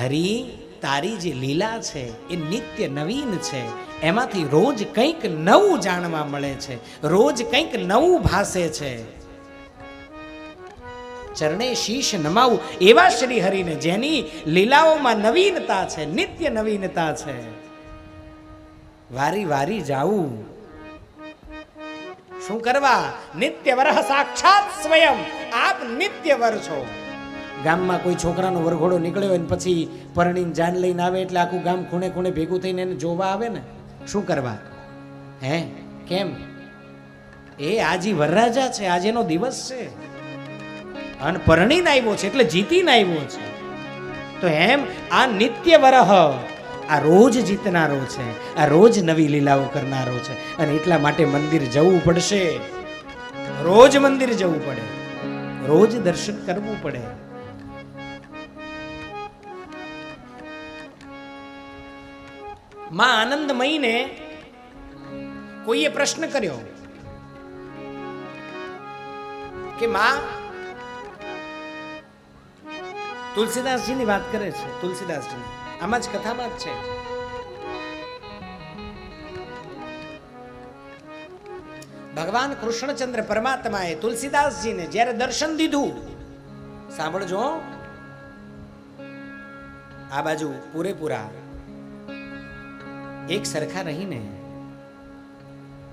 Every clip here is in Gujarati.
હરી, તારી જે લીલા છે, એ નિત્ય નવીન છે. એમાંથી રોજ કંઈક નવું જાણવા મળે છે. રોજ કંઈક નવું ભાસે છે. ચરણે શીશ નમાવું એવા શ્રી હરિને જેની લીલાઓમાં નવીનતા છે, નિત્ય નવીનતા છે. વારી વારી જાવું શું કરવા? નિત્ય વરહ સાક્ષાત સ્વયં. આપ નિત્ય વર છો. ગામમાં કોઈ છોકરાનો વરઘોડો નીકળ્યો હોય ને પછી પરણીને જાન લઈને આવે એટલે આખું ગામ ખૂણે ખૂણે ભેગું થઈને એને જોવા આવે ને? શું કરવા? હે? કેમ? એ આજી વરરાજા છે આજે એનો દિવસ છે. અને પરણીને આવ્યો છે, એટલે જીતીને આવ્યો છે. તો એમ આ નિત્ય વરહ, આ રોજ જીતનારો છે, આ રોજ નવી લીલાઓ કરનારો છે. અને એટલા માટે મંદિર જવું પડશે. રોજ મંદિર જવું પડે. રોજ દર્શન કરવું પડે. માં આનંદમયીને કોઈએ પ્રશ્ન કર્યો કે માં, તુલસીદાસજીની વાત કરે છે તુલસીદાસજી આમાં જ કથામાં જ છે. ભગવાન કૃષ્ણચંદ્ર પરમાત્માએ તુલસીદાસજીને જ્યારે દર્શન દીધું, સાંભળજો, આ બાજુ પૂરેપૂરા એક સરખા રહીને.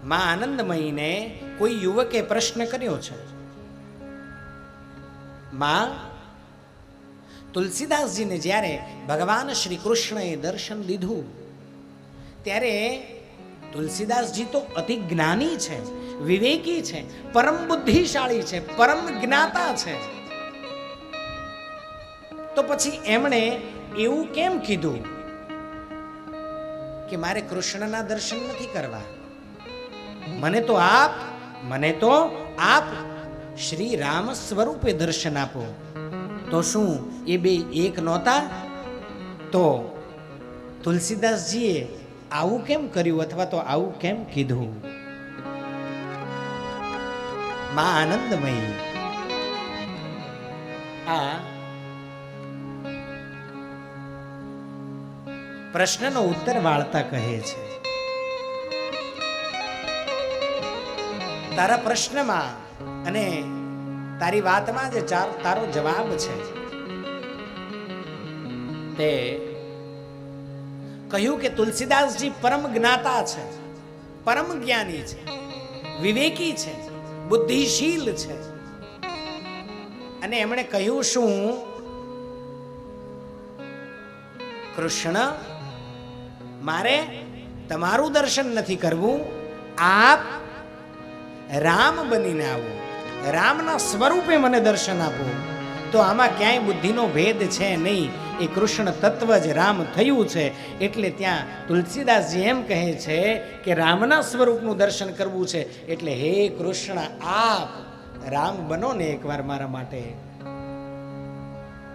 માં આનંદમયીને કોઈ યુવકે પ્રશ્ન કર્યો છે. માં, તુલસીદાસજીને જ્યારે ભગવાન શ્રી કૃષ્ણએ દર્શન દીધું, ત્યારે તુલસીદાસજી તો અતિ જ્ઞાની છે, વિવેકી છે, પરમ બુદ્ધિશાળી છે, પરમ જ્ઞાતા છે. તો પછી એમણે એવું કેમ કીધું? કે મારે કૃષ્ણના દર્શન નથી કરવા. મને તો આપ, મને તો આપ શ્રી રામ સ્વરૂપે દર્શન આપો. તો શું એ બે એક નહોતા? તો તુલસીદાસજીએ આવું કેમ કર્યું અથવા તો આવું કેમ કીધું? માં આનંદમયી. આ પ્રશ્નનો ઉત્તર વાળતા કહે છે. તારા પ્રશ્નમાં અને તારી વાતમાં જે તારો જવાબ છે. તે કહ્યું કે તુલસીદાસજી પરમ જ્ઞાતા છે, પરમ જ્ઞાની છે, વિવેકી છે, બુદ્ધિશીલ છે. અને એમણે કહ્યું શું? કૃષ્ણ મારે તમારું દર્શન નથી કરવું. આપ રામ બનીને આવો. રામના સ્વરૂપે મને દર્શન આપો. તો આમાં ક્યાંય બુદ્ધિનો ભેદ છે નહીં. એ કૃષ્ણ તત્વ જ રામ થયું છે. એટલે ત્યાં તુલસીદાસજી એમ કહે છે કે રામના સ્વરૂપનું દર્શન કરવું છે. એટલે હે કૃષ્ણ, આપ રામ બનો ને એકવાર મારા માટે.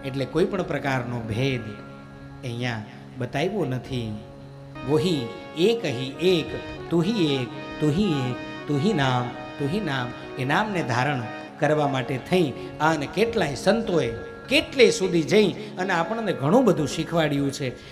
એટલે કોઈ પણ પ્રકારનો ભેદ અહીંયા બતાવ્યો નથી. વહી એક હી એક તુહી એક તુહી એક તુહી નામ તુહી નામ એ નામને ધારણ કરવા માટે થઈ અને કેટલાય સંતોએ કેટલે સુધી જઈ અને આપણને ઘણું બધું શીખવાડ્યું છે.